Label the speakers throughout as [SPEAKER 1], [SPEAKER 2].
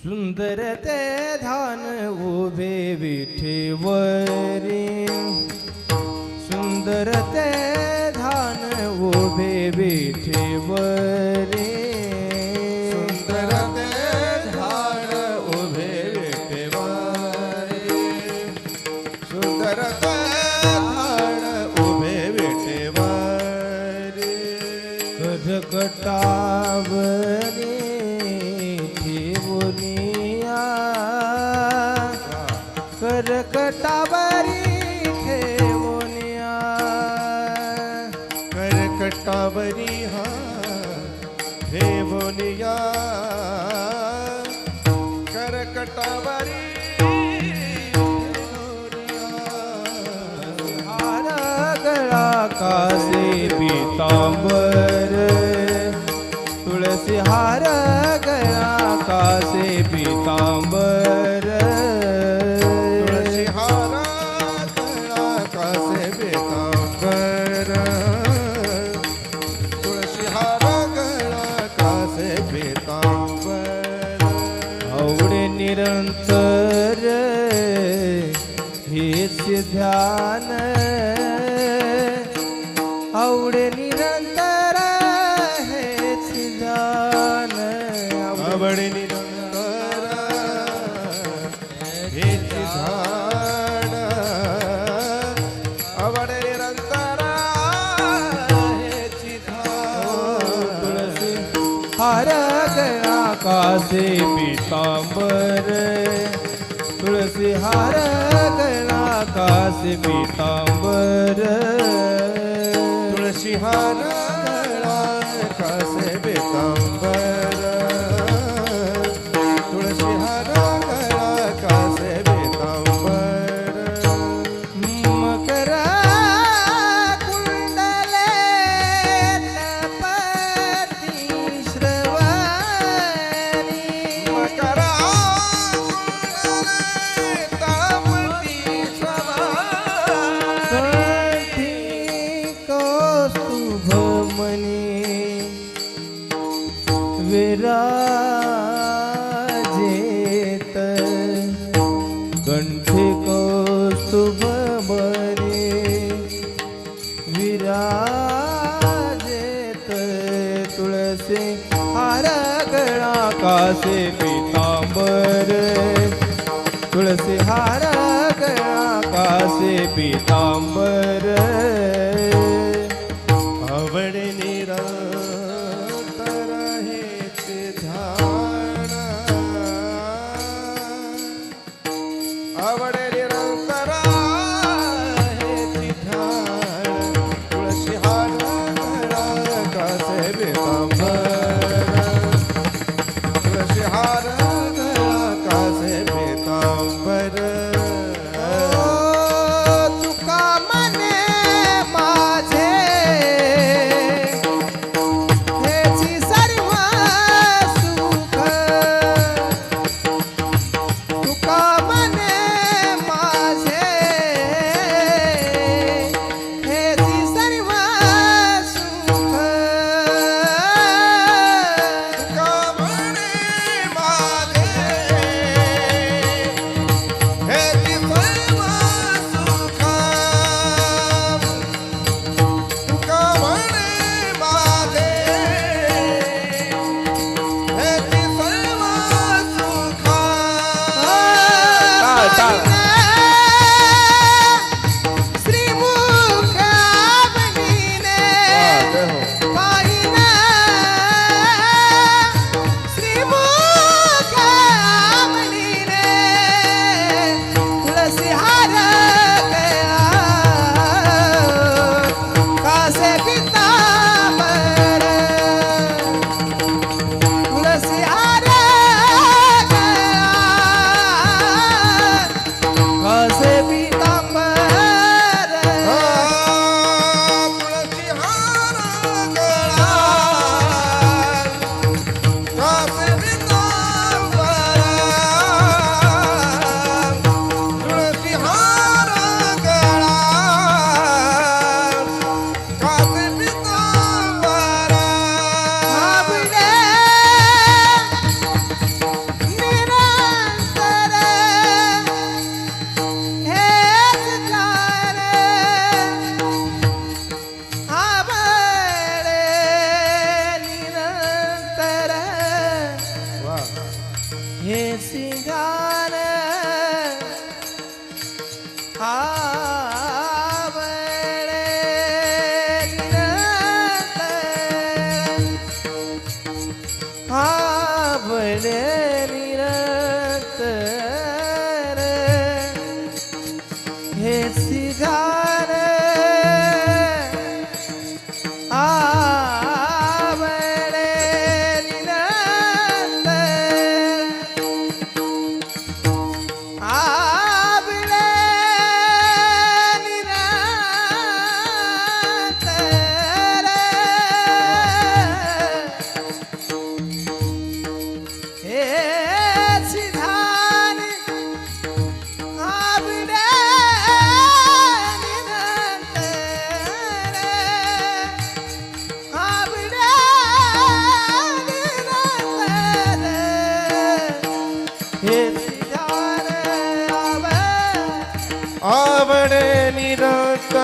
[SPEAKER 1] सुंदर ते ध्यान उभे विठेवरी सुंदर ते ध्यान उभे विठेवरी करकटावरी ठेवुनिया।
[SPEAKER 2] करकटावरी हा ठेवनिया। करकटावरी
[SPEAKER 1] हार गळा कासे पितांबर तुळसी हार गया कासे पीतांबर। निरंतर हेच ध्यान. आवडे गळा पीतांबर। पितांबर तुळसी हार गळा कासे पीतांबर।
[SPEAKER 2] तुळशी हार से पीताम्बर तुलसी हारा गया कासे
[SPEAKER 1] पीताम्बर अवड़ निरंतर
[SPEAKER 2] ध्यान।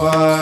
[SPEAKER 2] Bye.